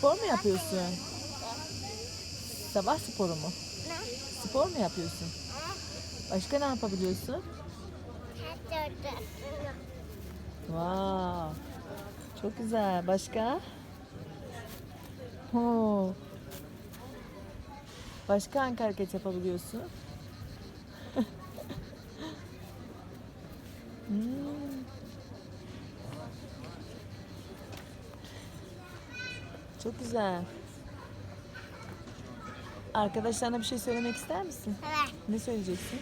Spor mu yapıyorsun? Sabah sporu mu? Spor mu yapıyorsun? Başka ne yapabiliyorsun? Wow. Çok güzel. Başka? Oo. Başka hangi hareket yapabiliyorsun? Hmm. Çok güzel. Arkadaşlarına bir şey söylemek ister misin? Evet. Ne söyleyeceksin?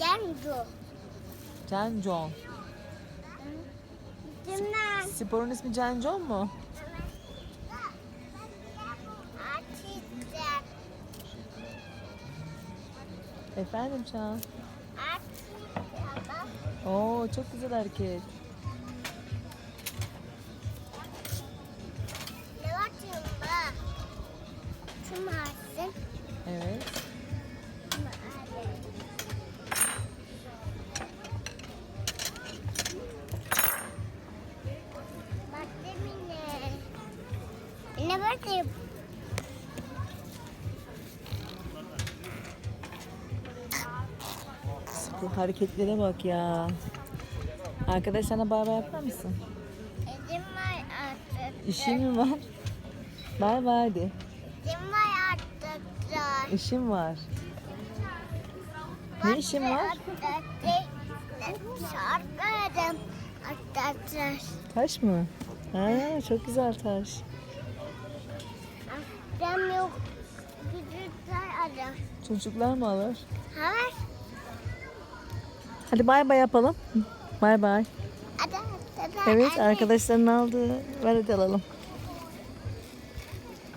Dengu. Can John. Cümle. Sporun ismi Can John mu? Açacak. Efendim Can. Oo çok güzel hareket. Bakayım? Bu hareketlere bak ya. Arkadaşlarına bay bay yapar mısın? Elim var artık. İşin mi var? Bay bay de. Elim var artık. İşim var. Ne işin var? Arkadaşlar. Taş mı? Ha, çok güzel taş. Ben yok. Küçükler adam. Çocuklar mı alır? Hayır. Hadi bay bay yapalım. Bay bay. Evet arkadaşların aldı. Ver hadi alalım.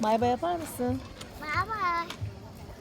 Bay bay yapar mısın? Baba.